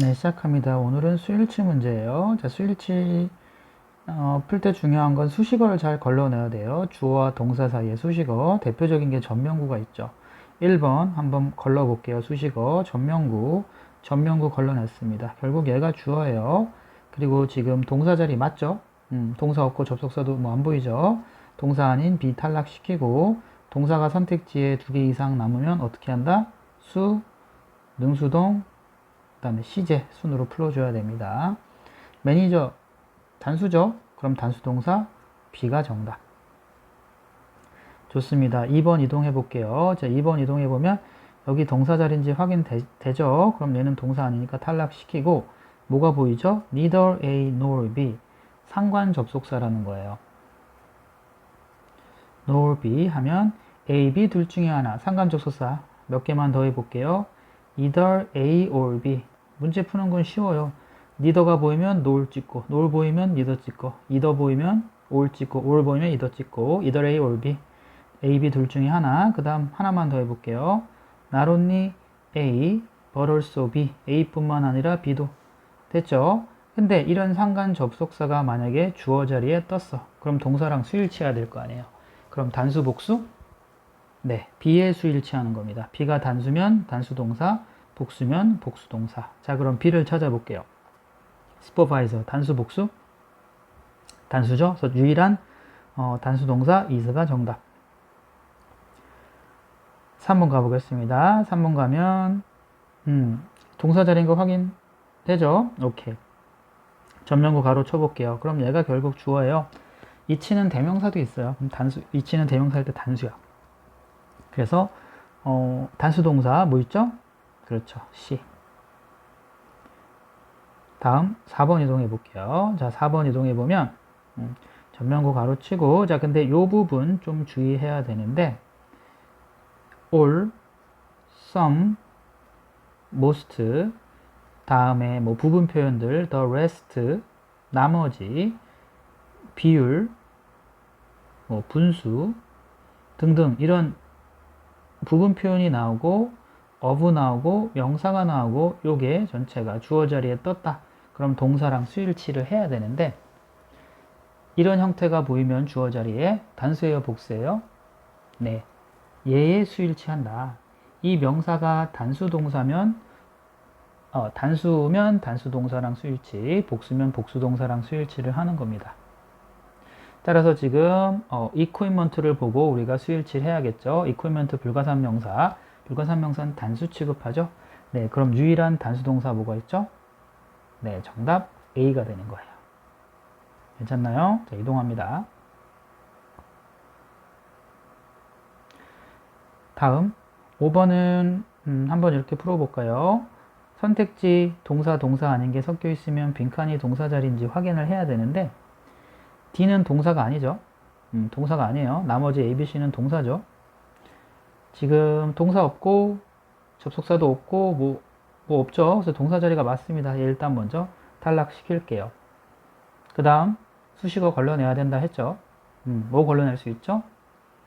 네, 시작합니다. 오늘은 수일치 문제예요. 자, 수일치 어, 풀 때 중요한 건 수식어를 잘 걸러내야 돼요. 주어와 동사 사이에 수식어. 대표적인 게 전명구가 있죠. 1번 한번 걸러볼게요. 수식어 전명구. 전명구 걸러냈습니다. 결국 얘가 주어예요. 그리고 지금 동사 자리 맞죠? 음, 동사 없고 접속사도 뭐 안 보이죠? 동사 아닌 비 탈락시키고 동사가 선택지에 두 개 이상 남으면 어떻게 한다? 수, 능수동, 그 다음에 시제 순으로 풀어줘야 됩니다. 매니저 단수죠? 그럼 단수 동사 B가 정답. 좋습니다. 2번 이동해 볼게요. 자, 2번 이동해 보면 여기 동사 자리인지 확인되죠? 그럼 얘는 동사 아니니까 탈락시키고 뭐가 보이죠? neither A nor B 상관 접속사라는 거예요. nor B 하면 A, B 둘 중에 하나 상관 접속사 몇 개만 더 해볼게요. either A or B 문제 푸는 건 쉬워요. 니더가 보이면 노을 찍고, 노을 보이면 니더 찍고, 이더 보이면 올 찍고, 올 보이면 이더 찍고, either A or B, A, B 둘 중에 하나. 그 다음 하나만 더 해볼게요. Not only A, but also B. A뿐만 아니라 B도. 됐죠? 근데 이런 상관 접속사가 만약에 주어 자리에 떴어. 그럼 동사랑 수일치해야 될 거 아니에요. 그럼 단수 복수? 네, B의 수일치하는 겁니다. B가 단수면 단수 동사, 복수면 복수 동사. 자, 그럼 B를 찾아볼게요. 슈퍼바이저 단수 복수? 단수죠? 그래서 유일한 어, 단수 동사 is가 정답. 3번 가보겠습니다. 3번 가면 음, 동사 자리인 거 확인되죠? 오케이. 전면구 가로 쳐볼게요. 그럼 얘가 결국 주어예요. 이치는 대명사도 있어요. 단수, 이치는 대명사일 때 단수야. 그래서 어, 단수 동사 뭐 있죠? 그렇죠. C. 다음 4번 이동해 볼게요. 자, 4번 이동해 보면 음, 전면구 가로치고 자, 근데 요 부분 좀 주의해야 되는데 all, some, most 다음에 뭐 부분 표현들 the rest 나머지 비율 뭐 분수 등등 이런 부분 표현이 나오고 of 나오고 명사가 나오고 요게 전체가 주어 자리에 떴다. 그럼 동사랑 수일치를 해야 되는데 이런 형태가 보이면 주어 자리에 단수예요, 복수예요? 네. 얘의 수일치한다. 이 명사가 단수 동사면 어, 단수면 단수 동사랑 수일치, 복수면 복수 동사랑 수일치를 하는 겁니다. 따라서 지금 어, 이코인먼트를 보고 우리가 수일치를 해야겠죠. 이코인먼트 불가산 명사, 불가산 명사는 단수 취급하죠. 네, 그럼 유일한 단수 동사 뭐가 있죠? 네, 정답 A가 되는 거예요. 괜찮나요? 자, 이동합니다. 다음 5번은 음, 한번 이렇게 풀어볼까요? 선택지 동사 동사 아닌 게 섞여 있으면 빈칸이 동사 자리인지 확인을 해야 되는데 D는 동사가 아니죠. 음, 동사가 아니에요. 나머지 A, B, C는 동사죠. 지금 동사 없고 접속사도 없고 뭐, 뭐 없죠. 그래서 동사 자리가 맞습니다. 일단 먼저 탈락시킬게요. 그 다음 수식어 걸러내야 된다 했죠. 음, 뭐 걸러낼 수 있죠?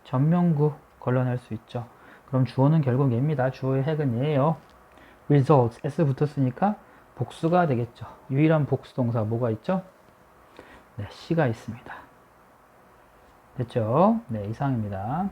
전명구 걸러낼 수 있죠. 그럼 주어는 결국 얘입니다. 주어의 핵은 얘예요. results, s 붙었으니까 복수가 되겠죠. 유일한 복수 동사 뭐가 있죠? 네, C가 있습니다. 됐죠? 네, 이상입니다.